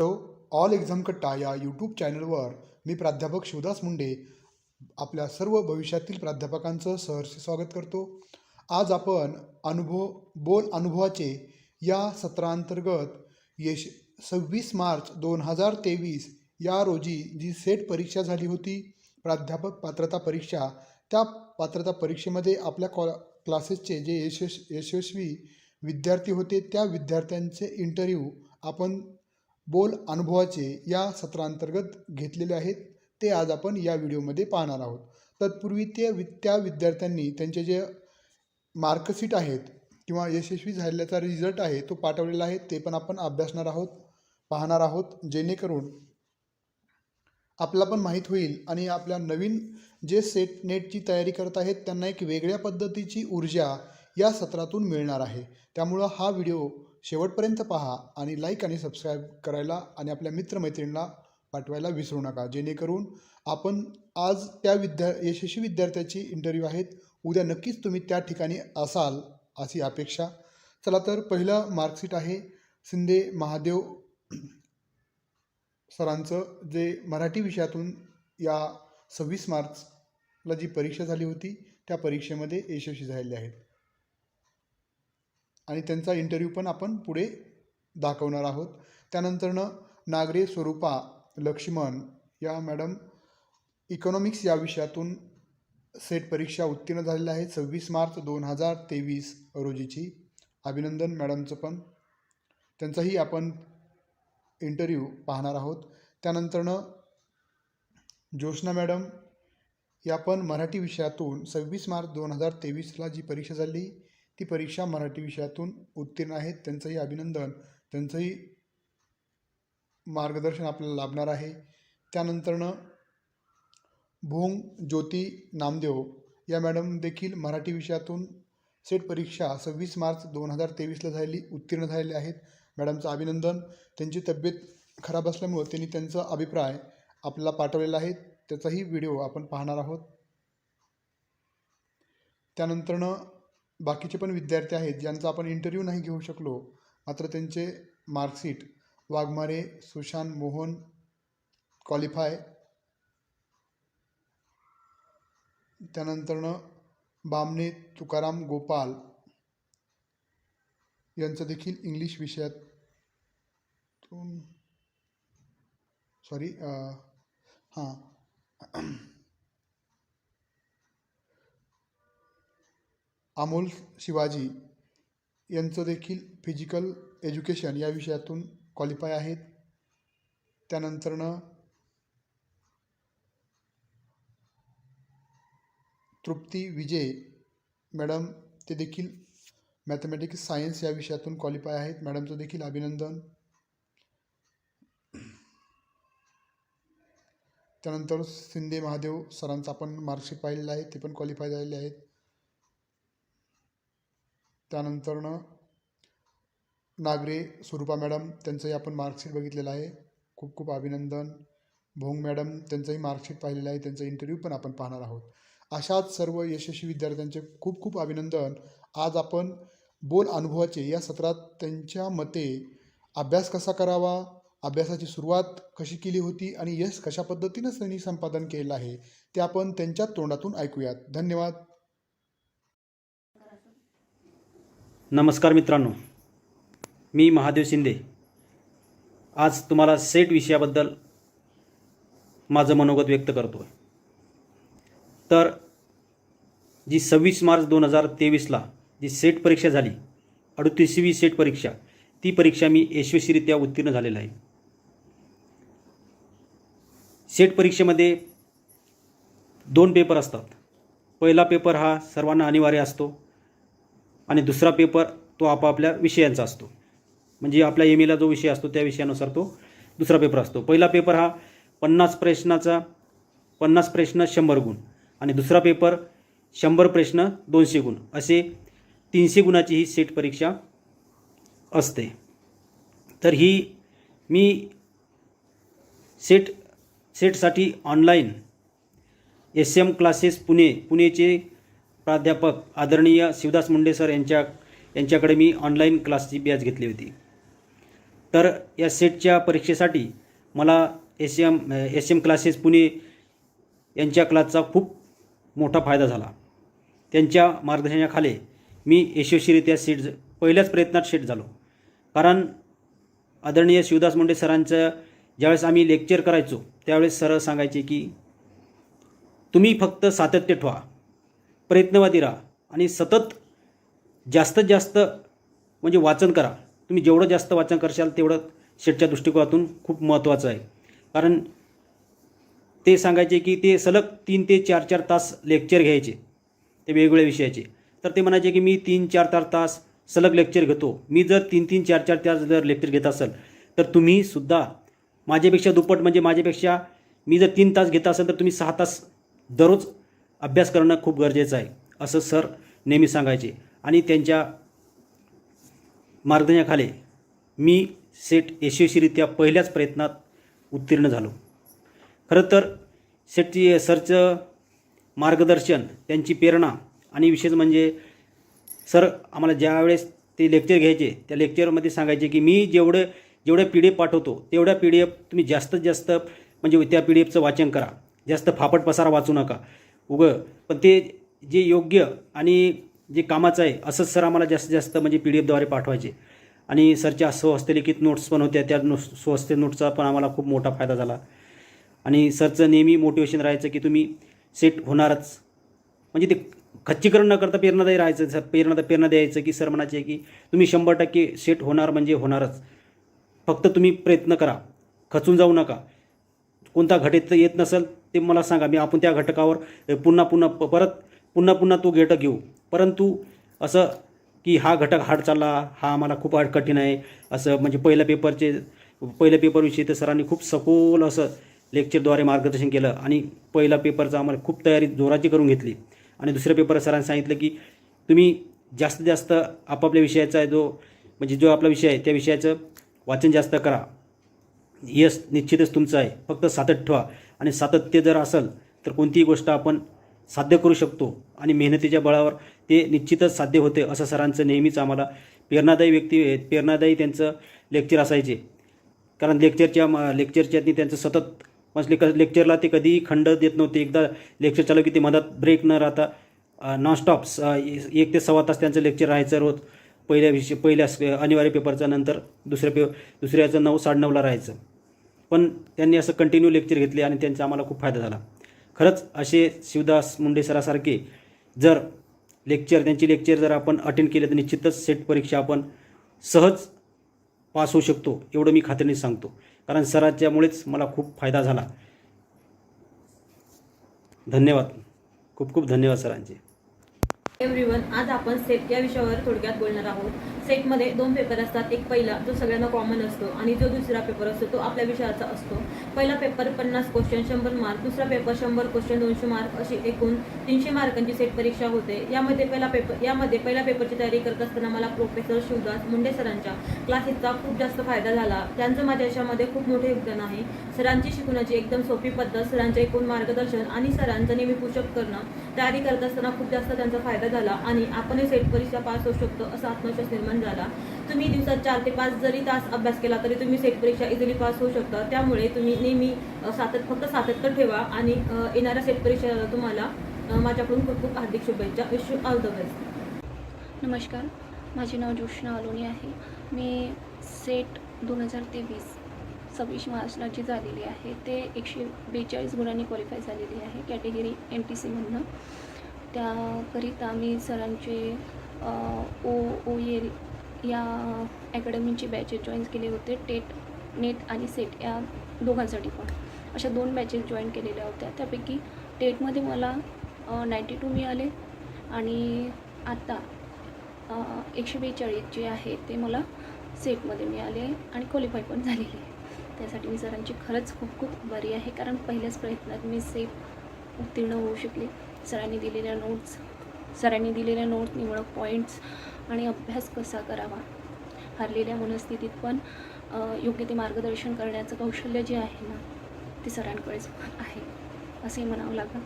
Hello all exam कट्टा या YouTube चॅनलवर मी प्राध्यापक शिवदास मुंडे आपल्या सर्व भविष्यातील प्राध्यापकांचं सहर्ष स्वागत करतो. आज आपण अनुभव बोल अनुभवाचे या सत्रांतर्गत यश सव्वीस मार्च दोन हजार तेवीस या रोजी जी सेट परीक्षा झाली होती प्राध्यापक पात्रता परीक्षा त्या पात्रता परीक्षेमध्ये आपल्या कॉ क्लासेसचे जे यशस् यशस्वी विद्यार्थी होते त्या विद्यार्थ्यांचे इंटरव्ह्यू आपण बोल अनुभवाचे या सत्रांतर्गत घेतलेले आहेत. ते आज आपण या व्हिडिओमध्ये पाहणार आहोत. तत्पूर्वी ते वि त्या विद्यार्थ्यांनी त्यांचे जे मार्कशीट आहेत किंवा यशस्वी झालेल्याचा रिझल्ट आहे तो पाठवलेला आहे ते पण आपण अभ्यासणार आहोत पाहणार आहोत. जेणेकरून आपला पण माहीत होईल आणि आपल्या नवीन जे सेट नेटची तयारी करत आहेत त्यांना एक वेगळ्या पद्धतीची ऊर्जा या सत्रातून मिळणार आहे. त्यामुळं हा व्हिडिओ शेवटपर्यंत पहा आणि लाईक आणि सबस्क्राईब करायला आणि आपल्या मित्रमैत्रिणीला पाठवायला विसरू नका. जेणेकरून आपण आज त्या विद्या यशस्वी विद्यार्थ्याची इंटरव्ह्यू आहेत. उद्या नक्कीच तुम्ही त्या ठिकाणी असाल अशी अपेक्षा. चला तर पहिलं मार्कशीट आहे. शिंदे महादेव सरांचं जे मराठी विषयातून या सव्वीस मार्चला जी परीक्षा झाली होती त्या परीक्षेमध्ये यशस्वी झालेले आहेत. आणि त्यांचा इंटरव्ह्यू पण आपण पुढे दाखवणार आहोत. त्यानंतरनं नागरे स्वरूपा लक्ष्मण या मॅडम इकॉनॉमिक्स या विषयातून सेट परीक्षा उत्तीर्ण झालेल्या आहेत. सव्वीस मार्च दोन हजार तेवीस रोजीची. अभिनंदन मॅडमचं पण. त्यांचाही आपण इंटरव्ह्यू पाहणार आहोत. त्यानंतरनं ज्योत्स्ना मॅडम या पण मराठी विषयातून सव्वीस मार्च दोन हजार तेवीसला जी परीक्षा झाली ती परीक्षा मराठी विषयातून उत्तीर्ण आहेत. त्यांचंही अभिनंदन. त्यांचंही मार्गदर्शन आपल्याला लाभणार आहे. त्यानंतरनं भोंग ज्योती नामदेव या मॅडम देखील मराठी विषयातून सेट परीक्षा सव्वीस मार्च दोन हजार तेवीसला झालेली उत्तीर्ण झालेले आहेत. मॅडमचं अभिनंदन. त्यांची तब्येत खराब असल्यामुळं त्यांनी त्यांचा अभिप्राय आपल्याला पाठवलेला आहे. त्याचाही व्हिडिओ आपण पाहणार आहोत. त्यानंतरनं बाकीचे पण विद्यार्थी आहेत ज्यांचा आपण इंटरव्ह्यू नाही घेऊ शकलो मात्र त्यांचे मार्कशीट वाघमारे सुशांत मोहन क्वालिफाय त्यानंतरनं बामणे तुकाराम गोपाल यांचं देखील इंग्लिश विषयातून सॉरी हां. अमोल शिवाजी यांचं देखील फिजिकल एज्युकेशन या विषयातून क्वालिफाय आहेत. त्यानंतरनं तृप्ती विजय मॅडम ते देखील मॅथमॅटिक्स सायन्स या विषयातून क्वालिफाय आहेत. मॅडमचं देखील अभिनंदन. त्यानंतर शिंदे महादेव सरांचा आपण मार्कशीट पाहिलेला आहे ते पण क्वालिफाय झालेले आहेत. त्यानंतरनं नागरे स्वरूपा मॅडम त्यांचंही आपण मार्कशीट बघितलेलं आहे. खूप खूप अभिनंदन. भोंग मॅडम त्यांचंही मार्कशीट पाहिलेलं आहे. त्यांचा इंटरव्ह्यू पण आपण पाहणार आहोत. अशाच सर्व यशस्वी विद्यार्थ्यांचे खूप खूप अभिनंदन. आज आपण बोल अनुभवाचे या सत्रात त्यांच्या मते अभ्यास कसा करावा अभ्यासाची सुरुवात कशी केली होती आणि यश कशा पद्धतीनं त्यांनी संपादन केलं आहे ते आपण त्यांच्या तोंडातून ऐकूयात. धन्यवाद. नमस्कार मित्रांनो मी महादेव शिंदे. आज तुम्हाला सेट विषयाबद्दल माझं मनोगत व्यक्त करतो आहे तर जी सव्वीस मार्च दोन हजार तेवीसला जी सेट परीक्षा झाली अडतीसवी सेट परीक्षा ती परीक्षा मी यशस्वीरित्या उत्तीर्ण झालेला आहे. सेट परीक्षेमध्ये दोन पेपर असतात. पहिला पेपर हा सर्वांना अनिवार्य असतो. आणि दुसरा पेपर तो आपापल्या विषयांचा असतो. म्हणजे आपल्या एम एला जो विषय असतो त्या विषयानुसार तो दुसरा पेपर असतो. पहिला पेपर हा पन्नास प्रश्नाचा पन्नास प्रश्न शंभर गुण आणि दुसरा पेपर शंभर प्रश्न दोनशे गुण. असे तीनशे गुणाची ही सेट परीक्षा असते. तर ही मी सेट सेटसाठी online S M classes Pune पुणेचे प्राध्यापक आदरणीय शिवदास मुंडे सर यांच्या यांच्याकडे मी ऑनलाईन क्लासची बॅच घेतली होती. तर या सेटच्या परीक्षेसाठी मला S M S M classes Pune यांच्या क्लासचा खूप मोठा फायदा झाला. त्यांच्या मार्गदर्शनाखाली मी यशस्वीरित्या सीट पहिल्याच प्रयत्नात सेट झालो. कारण आदरणीय शिवदास मुंडे सरांचं ज्यावेळेस आम्ही लेक्चर करायचो त्यावेळेस सर सांगायचे की तुम्ही फक्त सातत्य ठेवा. प्रयत्नवादी राहा आणि सतत जास्तीत जास्त म्हणजे वाचन करा. तुम्ही जेवढं जास्त वाचन करशाल तेवढं शेटच्या दृष्टिकोनातून खूप महत्त्वाचं आहे. कारण ते सांगायचे की ते सलग तीन ते चार चार तास लेक्चर घ्यायचे ते वेगवेगळ्या विषयाचे. तर ते म्हणायचे की मी तीन चार चार तास सलग लेक्चर घेतो. मी जर तीन तीन चार चार तास जर लेक्चर घेत असेल तर तुम्ही सुद्धा माझ्यापेक्षा दुप्पट म्हणजे माझ्यापेक्षा मी जर तीन तास घेत असेल तर तुम्ही सहा तास दररोज अभ्यास करणं खूप गरजेचं आहे असं सर नेहमी सांगायचे. आणि त्यांच्या मार्गदर्शनाखाली मी सेट यशस्वीरित्या पहिल्याच प्रयत्नात उत्तीर्ण झालो. खरं तर सेटची सरचं मार्गदर्शन त्यांची प्रेरणा आणि विशेष म्हणजे सर आम्हाला ज्यावेळेस ते लेक्चर घ्यायचे त्या लेक्चरमध्ये सांगायचे की मी जेवढं जेवढ्या पी डी एफ पाठवतो तेवढ्या पी डी एफ तुम्ही जास्तीत जास्त म्हणजे त्या पी डी एफचं वाचन करा. जास्त फापट पसारा वाचू नका. उगं. पण ते जे योग्य आणि जे कामाचं आहे असंच सर आम्हाला जास्तीत जास्त म्हणजे पी डी एफद्वारे पाठवायचे. आणि सरच्या स्वहस्तलिखित नोट्स पण होत्या त्या नो स्वहस्ते नोट्सचा पण आम्हाला खूप मोठा फायदा झाला. आणि सरचं नेहमी मोटिवेशन राहायचं की तुम्ही सेट होणारच. म्हणजे ते खच्चीकरण न करता प्रेरणादायी राहायचं सर प्रेरणा प्रेरणा द्यायचं की सर म्हणायचे की तुम्ही शंभर टक्के सेट होणार म्हणजे होणारच. फक्त तुम्ही प्रयत्न करा. खचून जाऊ नका. कोणता घट येत नसेल ते मला सांगा मी आपण त्या घटकावर पुन्हा पुन्हा प- परत पुन्हा पुन्हा तो घटक घेऊ. परंतु असं की हा घटक हार्ड चालला हा आम्हाला खूप हार्ड कठीण आहे. असं म्हणजे पहिल्या पेपरचे पहिल्या पेपरविषयी तर सरांनी खूप सखोल असं लेक्चरद्वारे मार्गदर्शन केलं आणि पहिला पेपरचा आम्हाला खूप तयारी जोराची करून घेतली. आणि दुसऱ्या पेपर सरांनी सांगितलं की तुम्ही जास्तीत जास्त आपापल्या विषयाचा जो म्हणजे जो आपला विषय आहे त्या विषयाचं वाचन जास्त करा. यश निश्चितच तुमचं आहे. फक्त सातत ठेवा. आणि सातत्य जर असेल तर कोणतीही गोष्ट आपण साध्य करू शकतो आणि मेहनतीच्या बळावर ते निश्चितच साध्य होते असं सरांचं नेहमीच आम्हाला प्रेरणादायी व्यक्ती प्रेरणादायी त्यांचं लेक्चर असायचे. कारण लेक्चरच्या म- लेक्चरच्या त्यांचं सतत म्हणजे क लेक्चरला ते कधीही खंड देत नव्हते. एकदा लेक्चर चालू की ते मधात ब्रेक न राहता नॉनस्टॉप एक ते सव्वा तास त्यांचं लेक्चर राहायचं रोज. पहिल्या विषय पहिल्या अनिवार्य पेपरच्या नंतर दुसऱ्या पे दुसऱ्याचं नऊ साडेनऊला राहायचं. पण त्यांनी असं कंटिन्यू लेक्चर घेतले आणि त्यांचा आम्हाला खूप फायदा झाला. खरंच असे शिवदास मुंडे सरासारखे जर लेक्चर त्यांची लेक्चर जर आपण अटेंड केले तर निश्चितच सेट परीक्षा आपण सहज पास होऊ शकतो एवढं मी खात्रीने सांगतो. कारण सराच्यामुळेच मला खूप फायदा झाला. धन्यवाद. खूप खूप धन्यवाद सरांचे. एव्हरीवन आज आपण सेट या विषयावर थोडक्यात बोलणार आहोत. सेटमध्ये दोन पेपर असतात. एक पहिला जो सगळ्यांना कॉमन असतो आणि जो दुसरा पेपर असतो तो आपल्या विषयाचा असतो. पहिला पेपर पन्नास क्वेश्चन शंभर मार्क दुसरा पेपर शंभर क्वेश्चन दोनशे मार्क अशी एकूण तीनशे मार्कांची सेट परीक्षा होते. यामध्ये पहिला पेपर यामध्ये पहिल्या पेपरची तयारी करत असताना मला प्रोफेसर शिवदास मुंडे सरांच्या क्लासेसचा खूप जास्त फायदा झाला. त्यांचं माझ्या यशामध्ये खूप मोठे योगदान आहे. सरांची शिकवण्याची एकदम सोपी पद्धत सरांचे एकूण मार्गदर्शन आणि सरांचं नेहमी पुषप करणं तयारी करत असताना खूप जास्त त्यांचा फायदा झाला आणि आपणही सेट परीक्षा पास होऊ शकतो असा आत्मविश्वास निर्माण झाला. तुम्ही दिवसात चार ते पाच जरी तास अभ्यास केला तरी तुम्ही सेट परीक्षा इझिली पास होऊ शकता. त्यामुळे तुम्ही नेहमी सातत्य सातत फक्त सातत्य ठेवा आणि येणाऱ्या सेट परीक्षेला तुम्हाला माझ्याकडून खूप खूप हार्दिक शुभेच्छा. विश ऑल द बेस्ट नमस्कार. माझे नाव जोशना अलोनी आहे. मी सेट दोन हजार तेवीस सव्वीस मार्चला जी झालेली आहे ते एकशे बेचाळीस गुणांनी क्वालिफाय झालेली आहे कॅटेगरी एम टी सीमधनं त्याकरिता मी सरांचे ओ ओ एल या अकॅडमीचे बॅचेस जॉईन केले होते. टेट नेट आणि सेट या दोघांसाठी पण. अशा दोन बॅचेस जॉईन केलेल्या होत्या. त्यापैकी टेटमध्ये मला नाईंटी टू मिळाले आणि आत्ता एकशे बेचाळीस जे आहे ते मला सेटमध्ये मिळाले आणि क्वालिफाय पण झालेले आहे. त्यासाठी मी सरांची खरंच खूप खूप बरी आहे कारण पहिल्याच प्रयत्नात मी सेट उत्तीर्ण होऊ शकले. सरांनी दिलेल्या नोट्स सरांनी दिलेल्या नोट्स निवडक पॉईंट्स आणि अभ्यास कसा करावा? हरलेल्या मनस्थितीत पण योग्य ते मार्गदर्शन करण्याचं कौशल्य जे आहे ना ते सरांकडेच आहे. असे म्हणावं लागेल.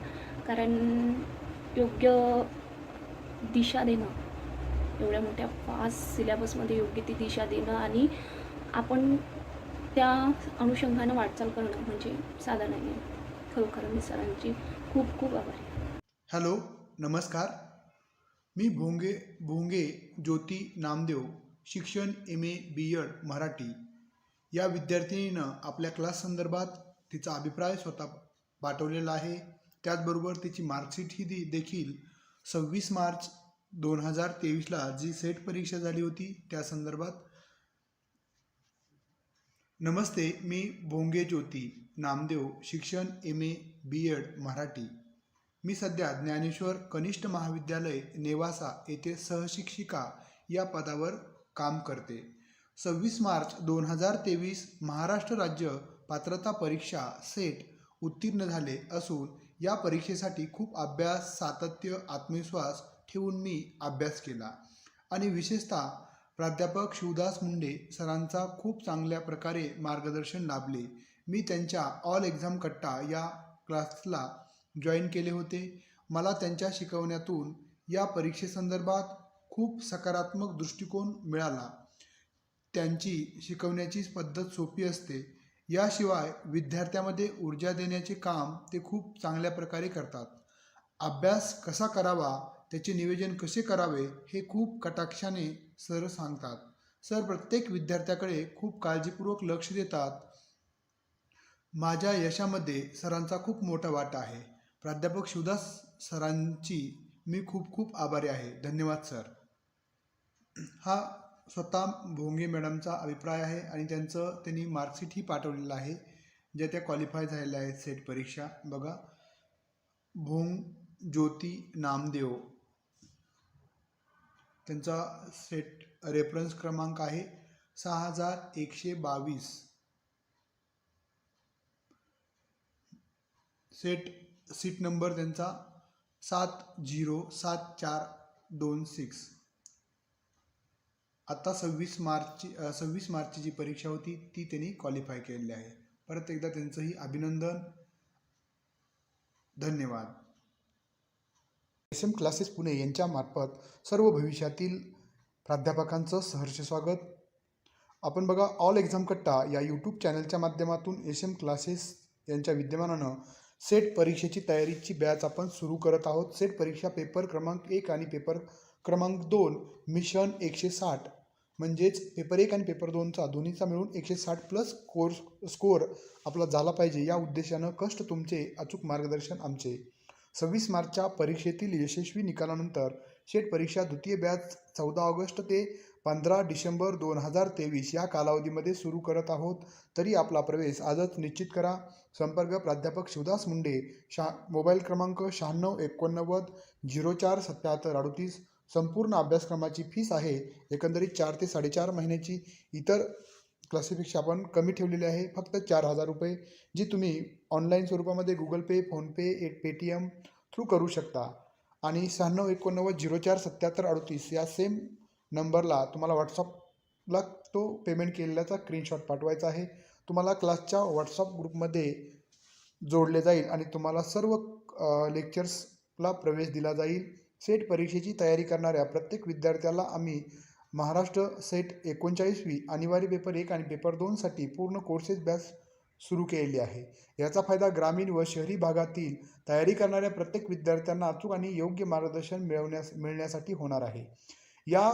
कारण योग्य दिशा देणं एवढ्या मोठ्या फास्ट सिलेबसमध्ये योग्य ती दिशा देणं आणि आपण त्या अनुषंगानं वाटचाल करणं म्हणजे साधा नाही आहे खरोखर मी सरांची खूप खूप आभार हॅलो नमस्कार. मी भोंगे भोंगे ज्योती नामदेव शिक्षण M A B Ed Marathi. या विद्यार्थिनीनं आपल्या क्लास संदर्भात तिचा अभिप्राय स्वतः पाठवलेला आहे. त्याचबरोबर तिची मार्कशीट ही दे देखील सव्वीस मार्च दोन हजार तेवीसला जी सेट परीक्षा झाली होती त्या संदर्भात. नमस्ते मी भोंगे ज्योती नामदेव शिक्षण M A B Ed Marathi. मी सध्या ज्ञानेश्वर कनिष्ठ महाविद्यालय नेवासा येथे सहशिक्षिका या पदावर काम करते. सव्वीस मार्च दोन हजार तेवीस महाराष्ट्र राज्य पात्रता परीक्षा सेट उत्तीर्ण झाले असून या परीक्षेसाठी खूप अभ्यास सातत्य आत्मविश्वास ठेवून मी अभ्यास केला. आणि विशेषतः प्राध्यापक शिवदास मुंडे सरांचा खूप चांगल्या प्रकारे मार्गदर्शन लाभले. मी त्यांच्या ऑल एक्झाम कट्टा या क्लासला जॉईन केले होते. मला त्यांच्या शिकवण्यातून या परीक्षेसंदर्भात खूप सकारात्मक दृष्टिकोन मिळाला. त्यांची शिकवण्याची पद्धत सोपी असते. याशिवाय विद्यार्थ्यामध्ये ऊर्जा देण्याचे काम ते खूप चांगल्या प्रकारे करतात. अभ्यास कसा करावा त्याचे नियोजन कसे करावे हे खूप कटाक्षाने सर सांगतात. सर प्रत्येक विद्यार्थ्याकडे खूप काळजीपूर्वक लक्ष देतात. माझ्या यशामध्ये सरांचा खूप मोठा वाटा आहे. प्राध्यापक शिवदास सरांची मी खूप खूप आभारी आहे. धन्यवाद सर. हा स्वतः भोंगे मॅडमचा अभिप्राय आहे आणि त्यांचं त्यांनी मार्कशीटही पाठवलेलं आहे ज्या त्या क्वालिफाय झालेल्या आहेत सेट परीक्षा. बघा. भोंग ज्योती नामदेव. त्यांचा सेट रेफरन्स क्रमांक आहे सहा हजार एकशे बावीस. सेट सीट नंबर त्यांचा सात झिरो सात चार दोन सिक्स. आत्ता सव्वीस मार्चची सव्वीस मार्चची जी परीक्षा होती ती त्यांनी क्वालिफाय केलेली आहे. परत एकदा त्यांचंही अभिनंदन. धन्यवाद. एस एम क्लासेस पुणे यांच्यामार्फत सर्व भविष्यातील प्राध्यापकांचं सहर्ष स्वागत. आपण बघा ऑल एक्झाम कट्टा या यूट्यूब चॅनलच्या माध्यमातून एस एम क्लासेस यांच्या विद्यमानानं सेट परीक्षेची तयारीची बॅच आपण सुरू करत आहोत. सेट परीक्षा पेपर क्रमांक एक आणि पेपर क्रमांक दोन मिशन एकशे साठ. म्हणजेच पेपर एक आणि पेपर दोनचा दोन्हीचा मिळून एकशे साठ प्लस कोर्स स्कोअर आपला झाला पाहिजे. या उद्देशानं कष्ट तुमचे अचूक मार्गदर्शन आमचे. सव्वीस मार्चच्या परीक्षेतील यशस्वी निकालानंतर शेट परीक्षा द्वितीय बॅच चौदा ऑगस्ट ते पंधरा डिसेंबर दोन हजार तेवीस या कालावधीमध्ये सुरू करत आहोत. तरी आपला प्रवेश आजच निश्चित करा. संपर्क प्राध्यापक शिवदास मुंडे शा मोबाईल क्रमांक शहाण्णव एकोणनव्वद झिरो चार सत्याहत्तर अडतीस. संपूर्ण अभ्यासक्रमाची फीस आहे एकंदरीत चार ते साडेचार महिन्याची. इतर क्लासेसपेक्षा आपण कमी ठेवलेली आहे फक्त चार हजार रुपये जी तुम्ही ऑनलाईन स्वरूपामध्ये गुगल पे फोनपे एक पेटीएम थ्रू करू शकता. आणि शहाण्णव एकोणनव्वद झिरो चार सत्याहत्तर अडतीस या सेम नंबरला तुम्हाला व्हॉट्सअपला तो पेमेंट केलेल्याचा स्क्रीनशॉट पाठवायचा आहे. तुम्हाला क्लासच्या व्हॉट्सअप ग्रुपमध्ये जोडले जाईल आणि तुम्हाला सर्व लेक्चर्सला प्रवेश दिला जाईल. सेट परीक्षेची तयारी करणाऱ्या प्रत्येक विद्यार्थ्याला आम्ही महाराष्ट्र सेट एकोणचाळीसवी अनिवार्य पेपर एक आणि पेपर दोनसाठी पूर्ण कोर्सेस बॅच सुरू केलेली आहे. याचा फायदा ग्रामीण व शहरी भागातील तयारी करणाऱ्या प्रत्येक विद्यार्थ्यांना अचूक आणि योग्य मार्गदर्शन मिळवण्यास मिळण्यासाठी होणार आहे. या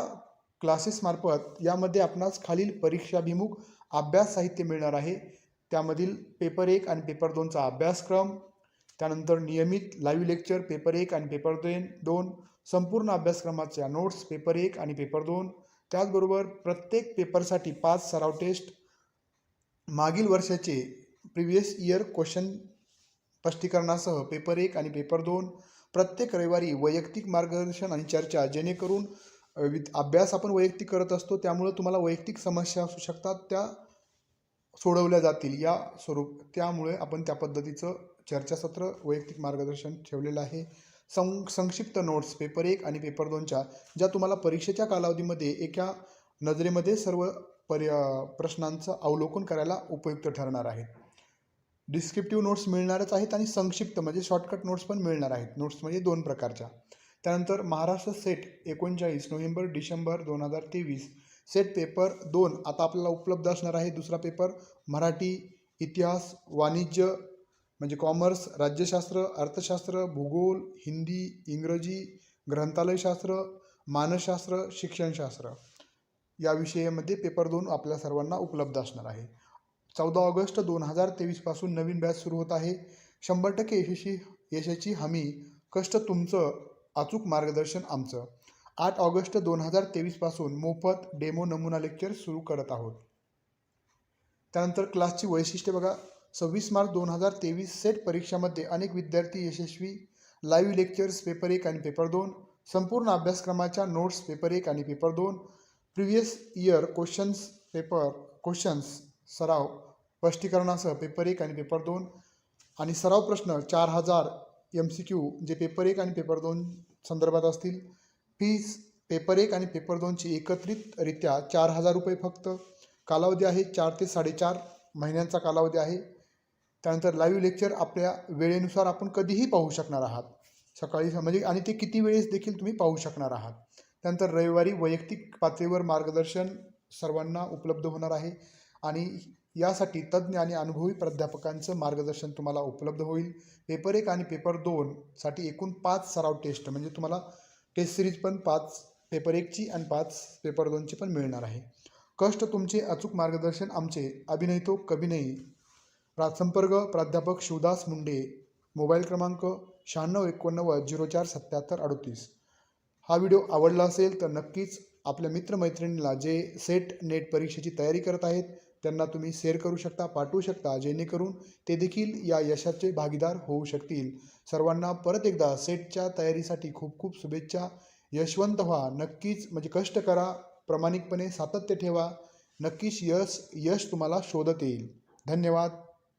क्लासेसमार्फत यामध्ये आपणास खालील परीक्षाभिमुख अभ्यास साहित्य मिळणार आहे. त्यामधील पेपर एक आणि पेपर दोनचा अभ्यासक्रम त्यानंतर नियमित लाईव्ह लेक्चर पेपर एक आणि पेपर दोन दोन संपूर्ण अभ्यासक्रमाच्या नोट्स पेपर एक आणि पेपर दोन. त्याचबरोबर प्रत्येक पेपरसाठी पाच सराव टेस्ट मागील वर्षाचे प्रिव्हियस इयर क्वेश्चन स्पष्टीकरणासह पेपर एक आणि पेपर दोन. प्रत्येक रविवारी वैयक्तिक मार्गदर्शन आणि चर्चा जेणेकरून वि अभ्यास आपण वैयक्तिक करत असतो त्यामुळं तुम्हाला वैयक्तिक समस्या असू शकतात त्या सोडवल्या जातील. या स्वरूप त्यामुळे आपण त्या पद्धतीचं चर्चासत्र वैयक्तिक मार्गदर्शन ठेवलेलं आहे. सं संक्षिप्त नोट्स पेपर एक आणि पेपर दोनच्या ज्या तुम्हाला परीक्षेच्या कालावधीमध्ये एका नजरेमध्ये सर्व पर्य प्रश्नांचं अवलोकन करायला उपयुक्त ठरणार आहेत. डिस्क्रिप्टिव्ह नोट्स मिळणारच आहेत आणि संक्षिप्त म्हणजे शॉर्टकट नोट्स पण मिळणार आहेत. नोट्स म्हणजे दोन प्रकारच्या. त्यानंतर महाराष्ट्र सेट एकोणचाळीस नोव्हेंबर डिसेंबर दोन हजार तेवीस. सेट पेपर दोन आता आपल्याला उपलब्ध असणार आहे. दुसरा पेपर मराठी इतिहास वाणिज्य म्हणजे कॉमर्स राज्यशास्त्र अर्थशास्त्र भूगोल हिंदी इंग्रजी ग्रंथालयशास्त्र मानसशास्त्र शिक्षणशास्त्र. या विषयामध्ये पेपर दोन आपल्या सर्वांना उपलब्ध असणार आहे. चौदा ऑगस्ट दोन हजार तेवीसपासून नवीन बॅच सुरू होत आहे. शंभर टक्के यशस्वी यशाची हमी. कष्ट तुमचं अचूक मार्गदर्शन आमचं. आठ ऑगस्ट दोन हजार तेवीसपासून मोफत डेमो नमुना लेक्चर सुरू करत आहोत. त्यानंतर क्लासची वैशिष्ट्ये बघा. सव्वीस मार्च दोन हजार तेवीस सेट परीक्षामध्ये अनेक विद्यार्थी यशस्वी. लाईव्ह लेक्चर्स पेपर एक आणि पेपर दोन. संपूर्ण अभ्यासक्रमाच्या नोट्स पेपर एक आणि पेपर दोन. Previous year questions paper questions सराव स्पष्टीकरणासह पेपर एक आणि पेपर दोन. आणि सराव प्रश्न चार हजार एम सी क्यू जे पेपर एक आणि पेपर दोन संदर्भात असतील. फीस पेपर एक आणि पेपर दोनची एकत्रितरित्या चार हजार रुपये फक्त. कालावधी आहे चार ते साडेचार महिन्यांचा कालावधी आहे. त्यानंतर लाईव्ह लेक्चर आपल्या वेळेनुसार आपण कधीही पाहू शकणार आहात. सकाळी म्हणजे आणि ते किती वेळेस देखील तुम्ही पाहू शकणार आहात. त्यानंतर रविवारी वैयक्तिक पातळीवर मार्गदर्शन सर्वांना उपलब्ध होणार आहे. आणि यासाठी तज्ज्ञ आणि अनुभवी प्राध्यापकांचं मार्गदर्शन तुम्हाला उपलब्ध होईल. पेपर एक आणि पेपर दोनसाठी एकूण पाच सराव टेस्ट म्हणजे तुम्हाला टेस्ट सिरीज पण पाच पेपर एकची आणि पाच पेपर दोनची पण मिळणार आहे. कष्ट तुमचे अचूक मार्गदर्शन आमचे. अभिनय तो कभी प्रा संपर्क प्राध्यापक शिवदास मुंडे. मोबाईल क्रमांक शहाण्णव एकोणनव्वद झिरो चार सत्याहत्तर अडतीस. हा व्हिडिओ आवडला असेल तर नक्कीच आपल्या मित्रमैत्रिणीला जे सेट नेट परीक्षेची तयारी करत आहेत त्यांना तुम्ही शेअर करू शकता पाठवू शकता. जेणेकरून ते देखील या यशाचे भागीदार होऊ शकतील. सर्वांना परत एकदा सेटच्या तयारीसाठी खूप खूप शुभेच्छा. यशवंत व्हा. नक्कीच म्हणजे कष्ट करा. प्रामाणिकपणे सातत्य ठेवा. नक्कीच यश यश तुम्हाला शोधत येईल. धन्यवाद.